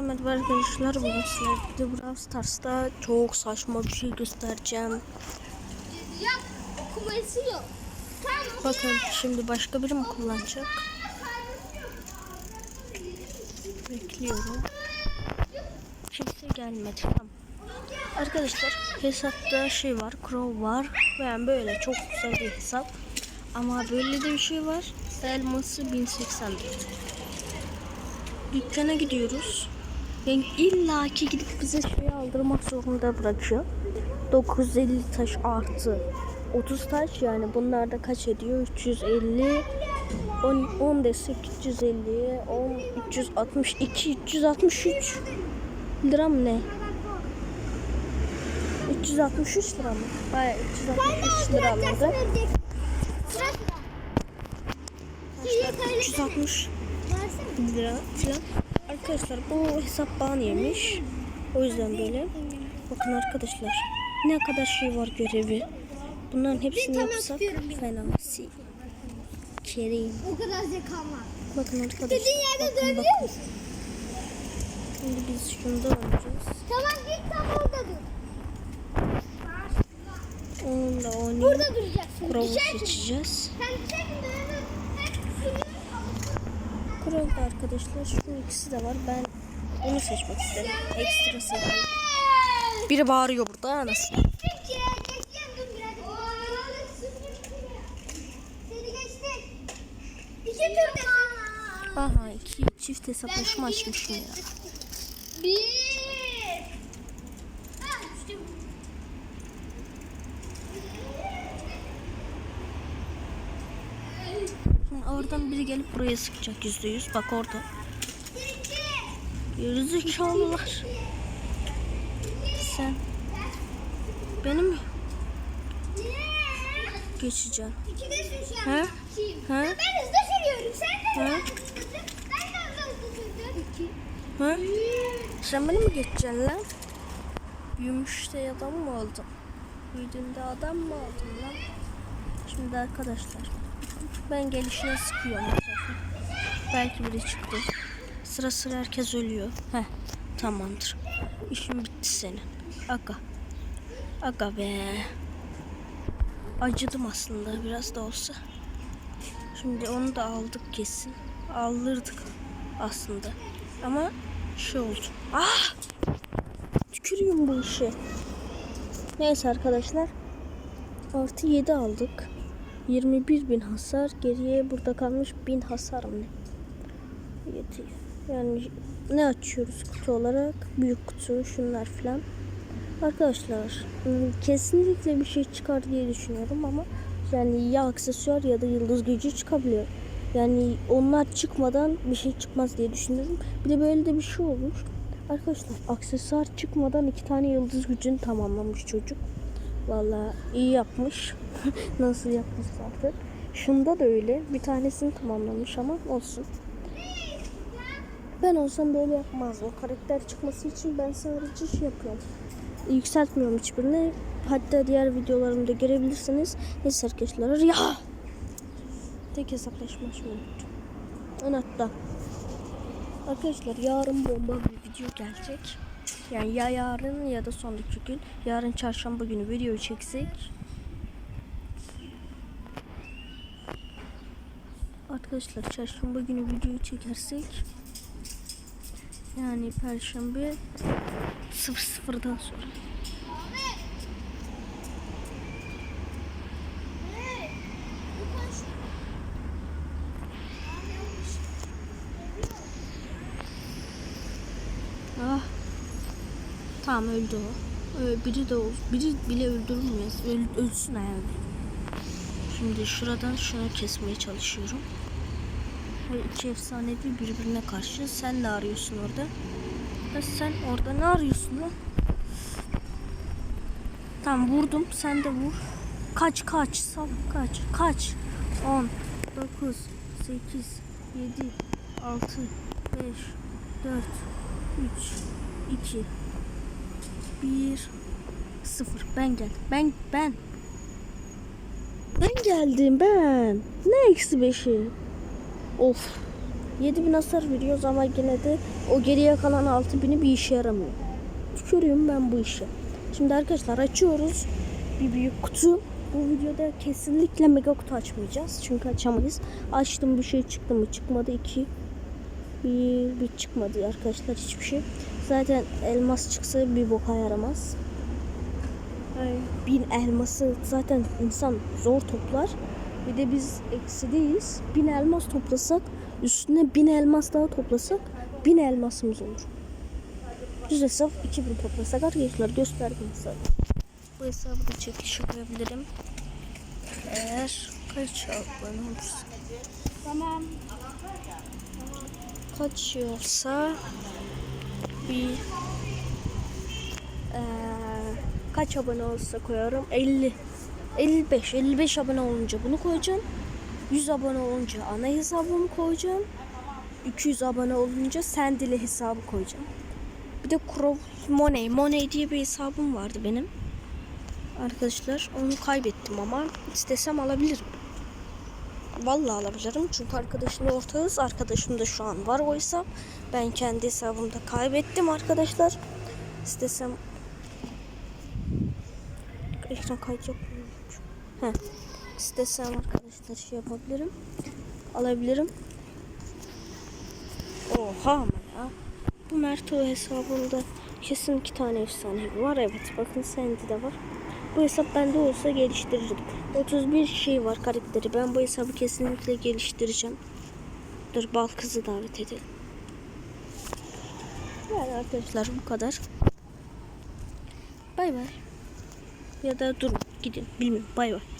Herkese merhaba arkadaşlar. Bugün sizlerle de Brawl Stars'ta çok saçma bir şey göstereceğim. Bakın şimdi başka biri mi kullanacak? Bekliyorum. Kimse gelmedi. Tamam. Arkadaşlar hesapta şey var. Crow var. Yani böyle çok güzel bir hesap. Ama böyle de bir şey var. Elması 1084. Dükkana gidiyoruz. Yani illaki gidip bize şey aldırmak zorunda bırakıyor. 950 taş artı 30 taş yani bunlar da kaç ediyor? 350 10, 10 desek 350 10 362 363 lira mı ne? 363 lira mı? Hayır 363 lira sıra. 360 lira falan. Arkadaşlar bu hesap ban yemiş. O yüzden böyle. Bakın arkadaşlar ne kadar şey var görevi. Bunların hepsini yapsak istiyorum bir. fena. Si. Kerim. O kadar zekam var. Bakın arkadaşlar. Dediğin yerde bakın. musun? Şimdi biz şunda oynayacağız. Tamam git tam orada dur. Onu da oynayıp Burada duracaksın. Düşersin. seçeceğiz. Arkadaşlar şu ikisi de var. Ben onu seçmek istedim. Ekstra seviyorum. Biri bağırıyor burada anasını. Aha iki çift hesaplaşma açmışım ya. Bir. Ha, işte bu. Şimdi oradan biri gelip buraya sıkacak yüzde yüz. Bak orada. Gerizekalılar. Sen benim an. He? İkiyim. He? Ben hızlı sürüyorum. Sen de mi? İki. Ha? Sen beni mi geçeceksin lan? Gümüşte adam mı oldun? Büyüdüğünde adam mı oldun lan? Şimdi arkadaşlar ben gelişine sıkıyorum. Belki biri çıktı. Sıra sıra herkes ölüyor. Heh tamamdır. İşin bitti senin. Aga. Aga be. Acıdım aslında biraz da olsa. Şimdi onu da aldık kesin. Aldırdık aslında. Ama şey oldu. Ah! Tükürüyorum bu işe. Neyse arkadaşlar. Artı 7 aldık. 21 bin hasar. Geriye burada kalmış 1000 hasar mı? Yetiyor. Yani ne açıyoruz kutu olarak? Büyük kutu, şunlar falan. Arkadaşlar ım, kesinlikle bir şey çıkar diye düşünüyorum ama yani ya aksesuar ya da yıldız gücü çıkabiliyor. Yani onlar çıkmadan bir şey çıkmaz diye düşünüyorum. Bir de böyle de bir şey olmuş. Arkadaşlar aksesuar çıkmadan iki tane yıldız gücünü tamamlamış çocuk. Vallahi iyi yapmış. Nasıl yapmış zaten. Şunda da öyle. Bir tanesini tamamlamış ama olsun. Ben olsam böyle yapmazdım. Karakter çıkması için ben sadece şey yapıyorum. Yükseltmiyorum hiçbirini. Hatta diğer videolarımda görebilirsiniz. Neyse arkadaşlar. Ya! Tek hesaplaşma unuttum. Hatta Arkadaşlar yarın bomba bir video gelecek. Yani ya yarın ya da sonraki gün. Yarın çarşamba günü video çeksek. Arkadaşlar çarşamba günü video çekersek yani perşembe 00'dan sonra. Ah. Tamam öldü o. Ö- Biri de ol, biri bile öldürülmez. Öl, ölsün yani. Şimdi şuradan şunu kesmeye çalışıyorum. Bu iki efsanevi birbirine karşı. Sen ne arıyorsun orada? Ya sen orada ne arıyorsun lan? Tamam vurdum. Sen de vur. Kaç kaç. Sal kaç. Kaç. 10 9 8 7 6 5 4 3 2 1 0 ben geldim. Ben ben ben geldim ben. Ne eksi beşi? Of. 7000 hasar veriyoruz ama yine de o geriye kalan 6000'i bir işe yaramıyor. Tükürüyorum ben bu işe. Şimdi arkadaşlar açıyoruz. Bir büyük kutu. Bu videoda kesinlikle mega kutu açmayacağız. Çünkü açamayız. Açtım bir şey çıktı mı? Çıkmadı. iki bir, bir çıkmadı arkadaşlar hiçbir şey. Zaten elmas çıksa bir boka yaramaz. Yani bin elması zaten insan zor toplar. Bir de biz eksideyiz. Bin elmas toplasak üstüne bin elmas daha toplasak bin elmasımız olur. Düz hesap 2000 toplasak arkadaşlar gösterdim size. Bu hesabı da çekiş yapabilirim. Eğer kaç abone olursa. Tamam. Kaç olsa bir eee, kaç abone olsa koyarım? 50 55 55 abone olunca bunu koyacağım. 100 abone olunca ana hesabımı koyacağım. 200 abone olunca sendili hesabı koyacağım. Bir de Crow Money Money diye bir hesabım vardı benim. Arkadaşlar onu kaybettim ama istesem alabilirim Vallahi alabilirim çünkü arkadaşımla ortağız. Arkadaşım da şu an var oysa ben kendi hesabımda kaybettim arkadaşlar. İstesem ekran kayıt yapmıyorum. Heh. İstesem arkadaşlar şey yapabilirim. Alabilirim. Oha ama ya. Bu Merto hesabında kesin iki tane efsane var. Evet bakın sende de var. Bu hesap bende olsa geliştirirdim. 31 şey var karakteri. Ben bu hesabı kesinlikle geliştireceğim. Dur bal kızı davet edelim. Yani arkadaşlar bu kadar. Bay bay. Ya da dur gidin bilmiyorum bay bay.